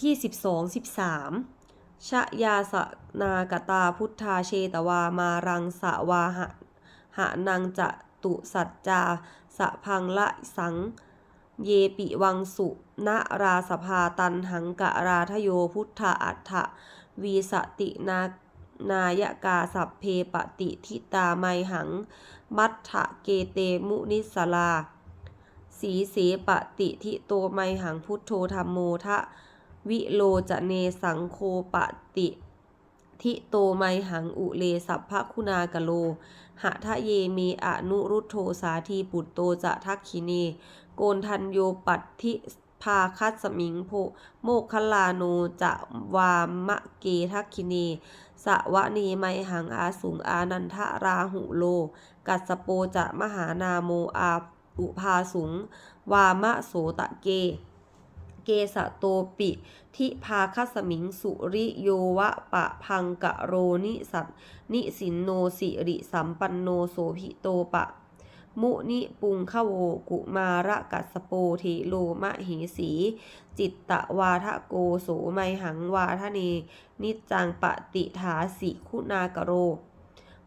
ที่ 12 13 ชะยาสนากตาพุทธาเชตวามารังสวาหะหะนังจะตุสัจจาสะพังละสัง เยปิวังสุนาราสภาตันหังกะราทโยพุทธาอัฏฐวีสตินานายกาสัพเพปติทิตาไมหัง มัทธะเกเตมุนิสลา สีเสปติทิโตไมหังพุทโธธรรมโมทะ วิโลจะเนสังโคปติทิโตไมหังอุเลสัพพคุณากะโล หะทะเยเมอนุรุโธสาธีปุตโตจะทักขิเน โกนทันโยปัตทิพาคัสมิงโพโมคคลาโนจะวามะเกทักขิเนสะวะเนไมหังอาสุงอานันทราหุโล กัสโปจะมหานาโมอาอุพาสุง วามะโสตะเก เกสะโตปิ ทิพาคัสมิงสุริโยวะปะพังกะโรนิสัตนิสินโนสิริสัมปันโนโสภิโตปะ มุนิปุงขโวกุมาระกัสโปเทโลมะเหสี จิตตะวาทะโกโสไมหังวาทะเน นิจังปฏิฐาสิคุณากะโร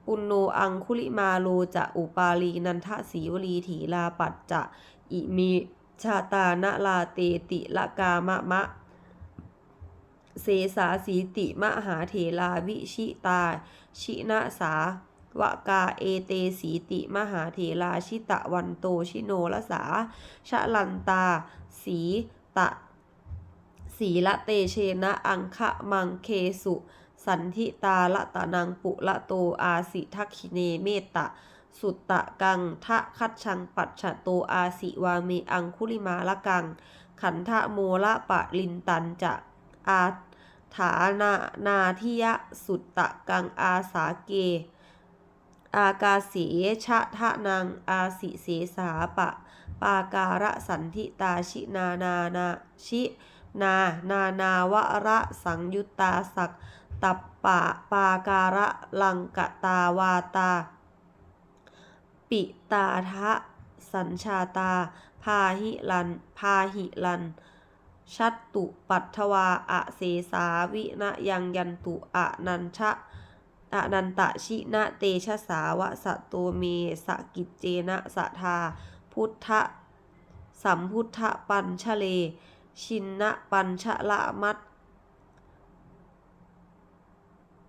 ปุณโนอังคุลิมาโลจะอุปาลีนันทสีวลีถีลาปัจจะอิมิ ชาตานะลาเตติละกามะมะ เสสาสีติมหาเถลาวิชิตา ชินะสาวกาเอเตสีติมหาเถลาชิตะวันโตชิโนละสาชะลันตา สีตะ สีละเตเชนะอังคะมังเคสุ สันทิตาละตะนังปุละโตอาสิทักขิเนเมตตะ สุตตะกัง ทะคัดชัง ปัจฉโตอาสิวาเมอังคุลิมาละกัง ขันทะโมละปะลินตันจะอาฐานานาทิยะสุตตะกังอาสาเก อากาเสชะทะนังอาสิเสสาปะ ปาการะสันทิตาชินานานาชินานานาวระสังยุตตาสักตัปปะปาการะลังกตาวาตา ปิตาทะสัญชาตา พาหิลัน พาหิลัน ชัตตุปัทถวาอะเสสาวินะยังยันตุอะนันชะอะนันตะชินะเตชะสาวะสะโตเมสะกิจเจนะสะทา พุทธะสัมพุทธปัญชะเล ชินนะปัญชะละมัต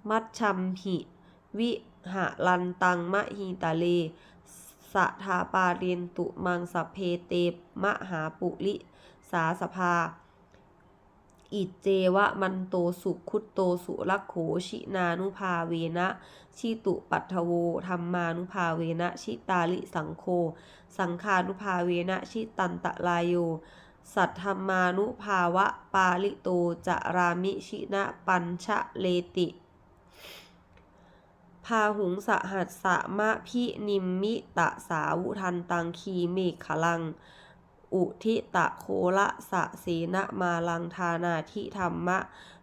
มัชชัมหิ วิหะลันตังมะหิตาเล สะทาปาเรียนตุมังสเพเตมหาปุริสาสภา อิเจวะมันโตสุขุตโตสุลักโขชินานุภาเวนะ ชิตุปัทโวธรรมานุภาเวนะ ชิตาลิสังโฆสังคานุภาเวนะ ชิตันตะลายโย สัทธรรมานุภาวะปาลิโต จะรามิชินะปัญชะเลติ พาหุงสหัสสะมะพินิมมิตะสาวุทันตังคีเมฆขลัง อุทิตะโคละสะเสนะมาลังทานาทิธรรมะ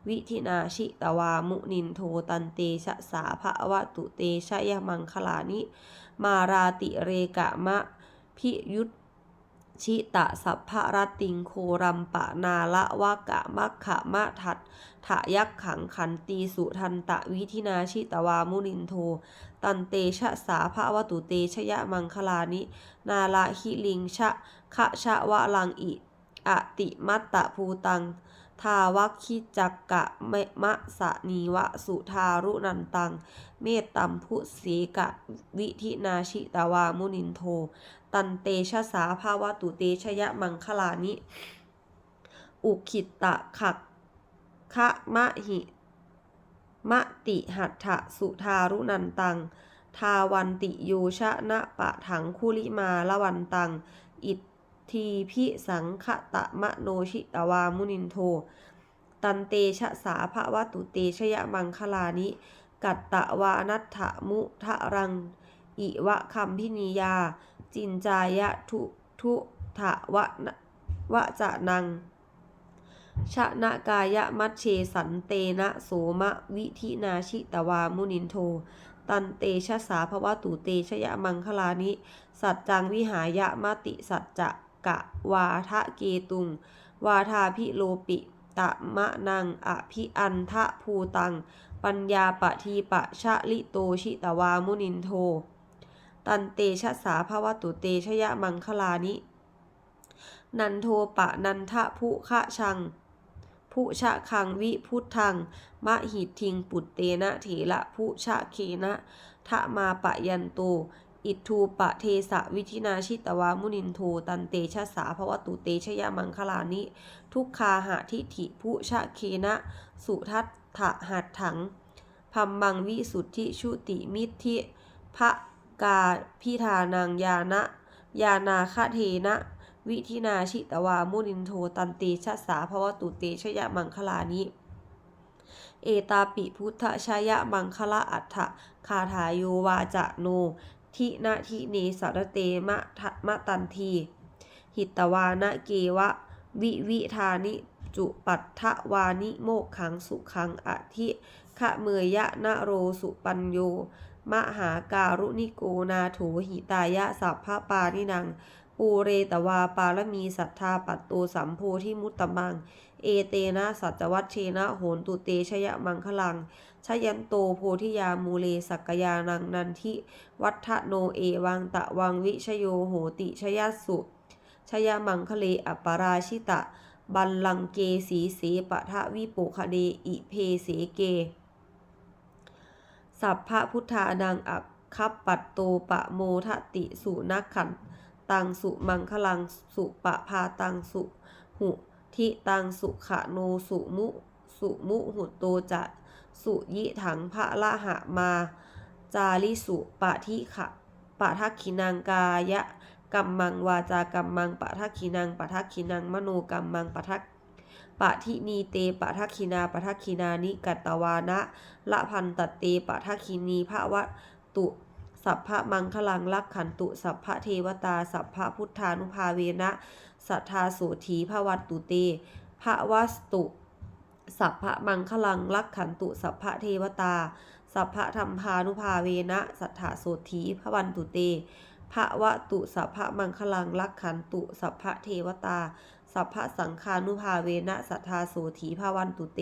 วิธินาชิตวามุนินโทตันเตชะสาภะวะตุเตชะยมังคลานิ มาราติเรกะมะพิยุต ชิตะสัพพรติงโครัมปะนาละวะกะมักขะมะทัดถะยักขังขันตีสุทันตะวิธินาชิตวามุนินโท ตันเตชะสาภะวตุเตชยะมังคลานิ นาละหิลิงชะขะชะวะลังอิ อติมัตตะภูตัง ทาวัคคิจักกะเมมะสะนีวะสุทารุนันตัง เมตตัมพุสีกะวิธินาชิตาวามุนินโท ตันเตชะสาภาวะตุเตชยะมังคลานิ อุคิตตะขักคะมะหิมะติหัตถะสุทารุนันตัง ทาวันติโยชะนะปะถังคุลิมาละวันตัง อิท ทีพิสังขตะมะโนชิตวามุนินโท ตันเตชะสาภวตุเตชยะมังคลานิ กัตตะวานัตถะมุทะรัง อิวะคัมพินิยา จินจายะทุทุถะวะวะจะนังชะนะกายะมัชเชสันเตนะโสมะวิธินาชิตวามุนินโท ตันเตชะสาภวตุเตชยะมังคลานิ สัจจังวิหายะมติสัจจะ กะวาทะเกตุง วาทาพิโลปิตะมะนังอภิอันทะภูตัง ปัญญาปะทีปะชะลิโตชิตวามุนินโท ตันเตชะสาภวตุเตชยะมังคลานิ นันโทปะนันทะผู้คะชังผู้ชะคังวิพุทธัง มะหิตทิงปุตเตนะเถระผู้ชะเคนะทะมาปะยันโต อิทูปะเทสะวิธินาชิตวามุนินโทตันเตชะสาภวตุเตชยมังคลานิ ทุกคาหะทิฐิผู้ชะเคนะ สุทัตถะหัตถังพัมมังวิสุทธิชุติมิทิพระกาพิธานังยานะยานาคเทนะ วิธินาชิตวามุนินโทตันเตชะสาภวตุเตชยมังคลานิเอตาปิพุทธชยมังคละอัฏฐคาถาโยวาจะโน ทินาทิเนสารเตมะทะมะตันที หิตวานะเกวะ วิวิธานิจุปัตถวานิโมกขังสุขังอธิขะเมยยะนะโรสุปัญโย มหาการุณิโกนาโถหิตายะสัพพะปานินัง ปูเรตวาปารมีสัทธาปัตโตสัมโพธิมุตตมัง เอเตนะสัจวัชเชนะโหนตุเตชยมังคลังชยันโตโพธิยามูเลสักยานังนันทิ วัฒโนเอวังตะวังวิชโยโหติชยสุชยมังคะเลอปาราชิตะ บัลลังเกสีเสปะทะวิโปคะเดอิเพเสเก สัพพะพุทธานังอักคัปปัตโตปะโมทติสุนักขันตังสุมังคลังสุปะพาตังสุหุทิตังสุขะโนสุมุสุมุหุโตจะสุยิถังพระละหะมา จาริสุปะทิขะปะทักขินังกายะกัมมังวาจากัมมังปะทักขินังปะทักขินังมโนกัมมังปะทัก ปะทินีเตปะทักขินาปะทักขินานิกัตวานะละพันตเตปะทักขินีพระวะตุสัพพะมังคลังลักขันตุสัพพะเทวตา สัพพะพุทธานุภาเวนะสัทธาโสถีพระวัตตุเตพระวัสตุ สัพพะมังคลังลักขันตุสัพพะเทวตา สัพพะธรรมพานุภาเวนะสัทธาโสถีพระวันตุเตพระวะตุสัพพะมังคลังลักขันตุสัพพะเทวตา สัพพะสังฆานุภาเวนะสัทธาโสถีภาวันตุเต